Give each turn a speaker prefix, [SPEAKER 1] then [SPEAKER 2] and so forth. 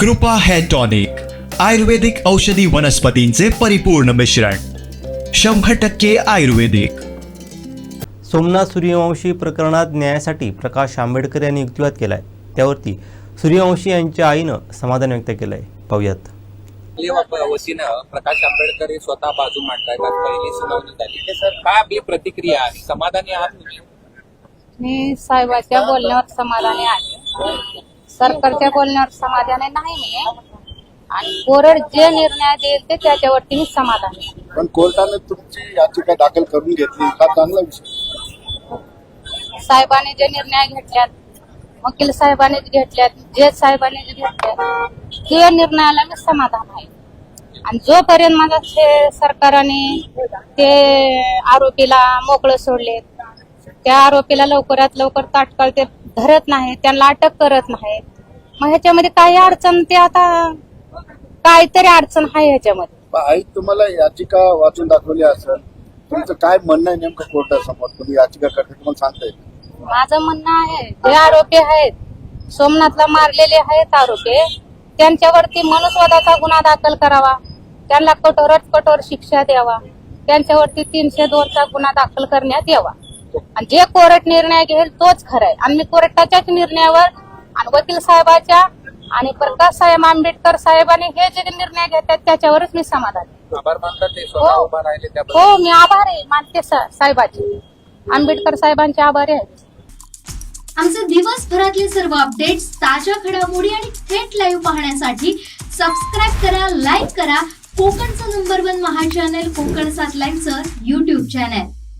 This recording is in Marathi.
[SPEAKER 1] कृपा हेअर टॉनिक आयुर्वेदिक औषधी वनस्पतींचे परिपूर्ण मिश्रण शंभर टक्के आयुर्वेदिक.
[SPEAKER 2] सोमनाथ सूर्यवंशी प्रकरणात न्यायासाठी प्रकाश आंबेडकर यांनी युक्तिवाद केला आहे त्यावरती सूर्यवंशी यांच्या आईनं समाधान व्यक्त केलं आहे पाहूयात
[SPEAKER 3] वतीनं प्रकाश आंबेडकर हे स्वतः बाजू मांडतायत. आज पहिली सुनावणी झाली. ते सर काय आपली प्रतिक्रिया आहे? समाधानी आहात तुम्ही?
[SPEAKER 4] मी साहेबाच्या बोलण्यावर समाधानी आहे. सरकारच्या बोलण्यावर समाधानी नाही मी आणि कोरड जे निर्णय देईल ते त्याच्यावरती मी समाधानी आहे.
[SPEAKER 5] पण कोर्टाने तुमची याचिका दाखल करून घेतली. हा चांगला विषय.
[SPEAKER 4] साहेबांनी जे निर्णय घेतल्यात वकील साहेबांनी घेतल्यात जे साहेबांनी जे घेतल्यात ते निर्णयाला मी समाधान आहे. आणि जोपर्यंत माझा ते सरकारने ते आरोपीला मोकळं सोडले त्या आरोपीला लवकरात लवकर तात्काळ ते धरत नाही त्यांना अटक करत नाही मग ह्याच्यामध्ये काही अडचण ते आता काहीतरी अडचण आहे ह्याच्यामध्ये.
[SPEAKER 5] आई तुम्हाला याचिका वाचून दाखवली असेल तुमचं काय म्हणणं आहे नेमकं कोर्टासमोर? तुम्ही याचिका करते तुम्हाला सांगता येईल
[SPEAKER 4] माझं म्हणणं आहे जे आरोपी आहेत सोमनाथला मारलेले आहेत आरोपी त्यांच्यावरती मनुस्वादाचा गुन्हा दाखल करावा. त्यांना कठोरात कठोर शिक्षा द्यावा. त्यांच्यावरती तीनशे दोनचा गुन्हा दाखल करण्यात यावा. आणि जे कोर्ट निर्णय घेईल तोच खरा आहे आणि मी कोर्टाच्याच निर्णयावर आणि वकील साहेबाच्या आणि प्रकाश साहेब आंबेडकर साहेबांनी हे जे निर्णय घेतात त्याच्यावरच मी समाधान आहे.
[SPEAKER 3] आभार मानतात ते स्वतः
[SPEAKER 4] हो.
[SPEAKER 3] उभा राहिले त्याबद्दल.
[SPEAKER 4] हो मी आभार आहे मानते सा- साहेबाचे. आंबेडकर साहेबांचे आभारी आहे.
[SPEAKER 6] आमचे दिवसभरातले सर्व अपडेट्स ताज्या घडामोडी आणि थेट लाईव्ह पाहण्यासाठी सबस्क्राईब करा लाईक करा. कोकणचं नंबर वन महा चॅनल कोकण सात लाईनचं युट्यूब चॅनल